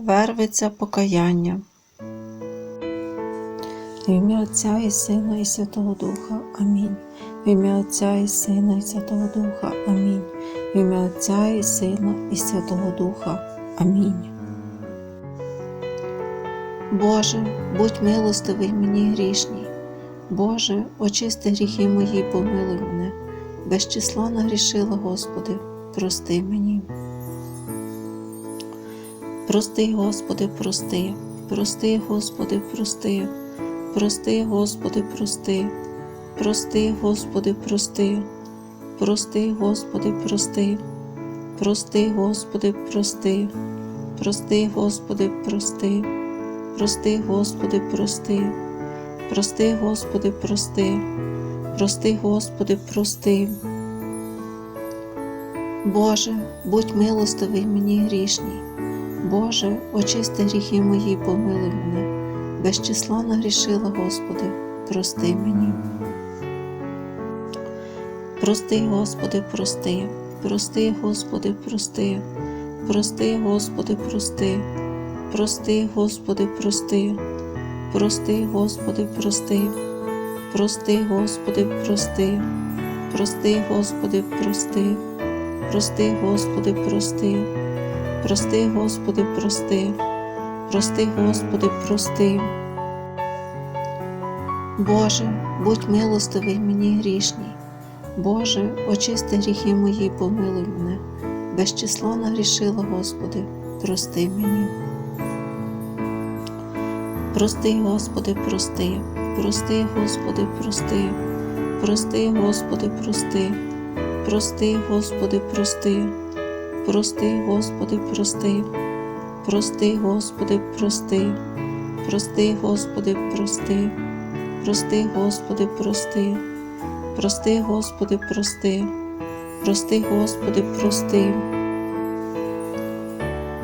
вервиться покаяння. В ім'я Отця і Сина і Святого Духа. Амінь. В ім'я Отця і Сина і Святого Духа. Амінь. В ім'я Отця і Сина і Святого Духа. Амінь. Боже, будь милостивий мені грішній. Боже, очисти гріхи мої, помилуй мене. Без числа нагрішила, Господи, прости мені. Прости, Господи, прости, прости, Господи, прости, прости, Господи, прости, прости, Господи, прости, прости, Господи, прости, прости, Господи, прости, прости, Господи, прости, прости, Господи, прости, прости, Господи, прости, прости, Господи, прости. Боже, будь милостивий мені грішній. Боже, очисти гріхи мої, помилуй мене. Без числа нагрішила, Господи, прости мені. Прости, Господи, прости, прости, Господи, прости, прости, Господи, прости, прости, Господи, прости, прости, Господи, прости, прости, Господи, прости, прости, Господи, прости, прости, Господи, прости. Прости, Господи, прости, прости, Господи, прости. Боже, будь милостивий мені грішній. Боже, очисти гріхи мої, помилуй мене. Без числа нагрішила, Господи, прости мені. Прости, Господи, прости, прости, Господи, прости, прости, Господи, прости, прости, Господи, прости. Прости, Господи, прости, прости, Господи, прости, прости, Господи, прости, прости, Господи, прости, прости, Господи, прости, прости, Господи, прости.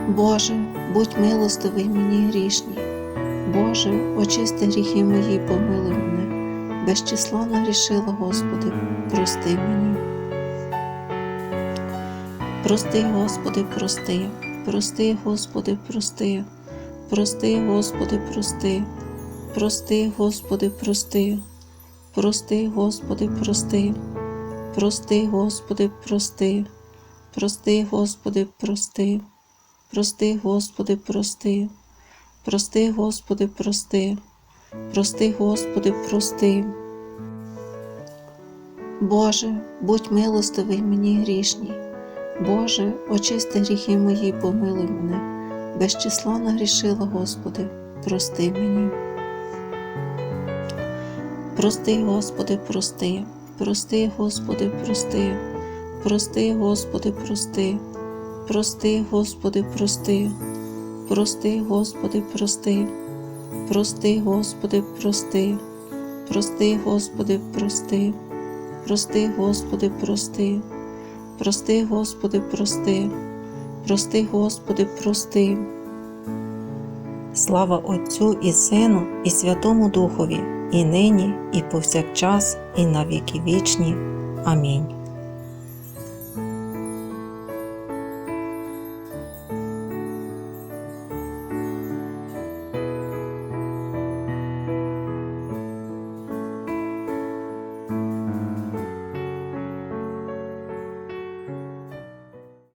Боже, будь милостивий мені грішній. Боже, очисти гріхи мої, помилуй мене. Без числа нагрішила, Господи, прости мені. Прости, Господи, прости, прости, Господи, прости, прости, Господи, прости, прости, Господи, прости, прости, Господи, прости, прости, Господи, прости, прости, Господи, прости, прости, Господи, прости, прости, Господи, прости, прости, Господи, прости. Боже, будь милостивий мені грішній. Боже, очисти гріхи мої, помилуй мене. Без числа нагрішила, Господи, прости мені. Прости, Господи, прости, прости, Господи, прости, прости, Господи, прости, прости, Господи, прости, прости, Господи, прости, прости, Господи, прости, прости, Господи, прости, прости, Господи, прости. Прости, Господи, прости, прости, Господи, прости. Слава Отцю і Сину, і Святому Духові, і нині, і повсякчас, і на віки вічні. Амінь.